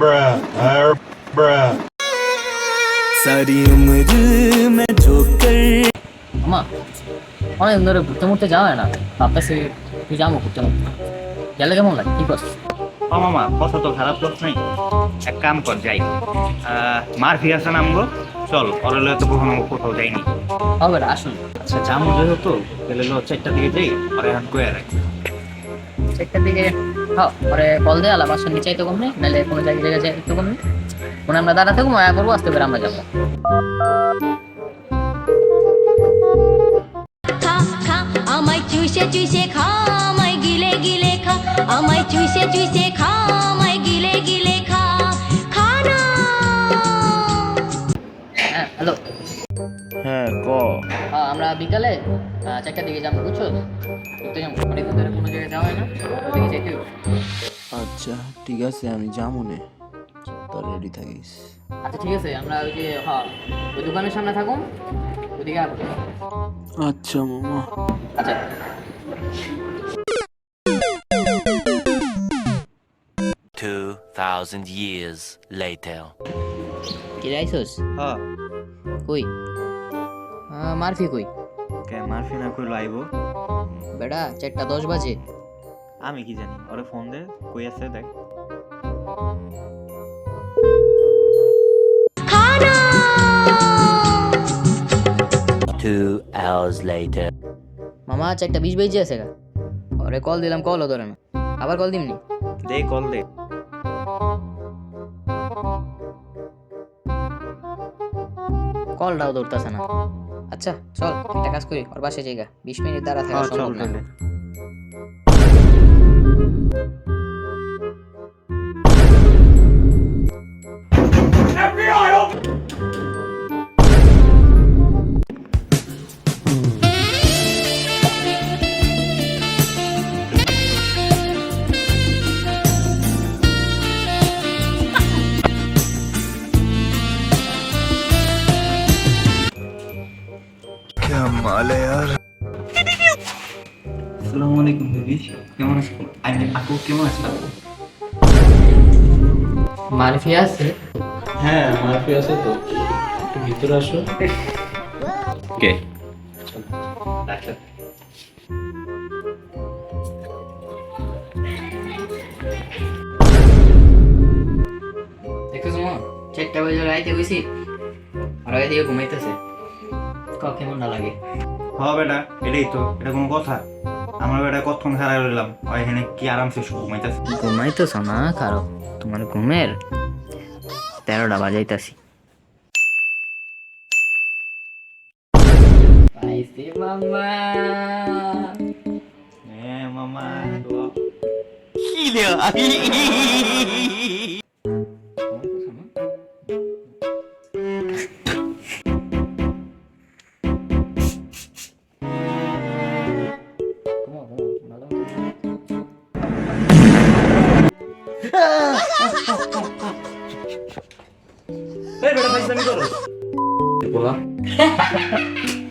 bruh, bruh. সারি উমর মে ঝোকর আমা অনেক ধরে ঘুরতে মুরতে যাওয়া হয় না। ভাবতেছি তুই যাব ঘুরতে মুরতে। গেলে কেমন লাগে? কি করছিস? ও মামা কথা তো খারাপ লোক নাই। এক কাম কর যাই। মার ফিরাসা নামবো চল অরেলে তো কখনো কোথাও যাইনি। হবে না আসুন। আচ্ছা যাব যেহেতু গেলে চারটা দিকে যাই আর এখন কয়ে রাখি। চারটার দিকে পরে কল নাহলে কোনো জায়গায় মনে আমরা দাঁড়া থাকব ময়া করব, আসতে পারে আমরা যাব। আমায় চুষে চুষে খা, আমায় গিলে গিলে খা, আমায় চুষে চুষে খা। ক হ্যাঁ আমরা বিকালে চারটার দিকে যাব বুঝছ? ঘুরতে যাব। অনেকদিন ধরে কোনো জায়গায় যাওয়া হয় না। ওদিকে আচ্ছা ঠিক আছে আমি যাব নে। তো রেডি থাকিস। আচ্ছা ঠিক আছে আমরা ওই যে হ্যাঁ ওই দোকানের সামনে থাকুন। ওদিকে আসব আচ্ছা মামা। আচ্ছা। Two thousand years later. কি যাইছস হ্যাঁ। কই? মারফি কই? কে মার ফিনা কইলো আইবো? বেটা চারটা দশ বাজে। আমি কি জানি ওরে ফোন দে কই আছে দেখ। না Two hours later. মামা চারটা বিশ বেজে আছে গা। ওরে কল দিলাম কলও ধরে না। আবার কল দিমনি? দে কল দে। কলটাও ধরতেছে না। আচ্ছা চল একটা কাজ করি ওর পাশে জায়গা বিশ মিনিট দাঁড়া থাকা হ্যাঁ, আসসালামু আলাইকুম বেবি কেমন আছো? আমি আপু কেমন আছো মারফি আছে? হ্যাঁ মাফি আছে তো। একটু ভিতরে আসো। কে? দেখছ মা চারটা বাজে রাইতে হয়েছি আর ওই ঘুমাইতেছে। ক কেমন না লাগে? হ বেটা এটাই তো এটা কোনো কথা। আমার বেটা কতক্ষণ হারাই রইলাম? ও এখানে কি আরামসে ঘুমাইতেছে? ঘুমাইতেছ না কারও? তোমার ঘুমের? তেরোটা বাজাইতাছি। পাইছি মামা। হ্যাঁ মামা এই বেটা ফাইজলামি করো।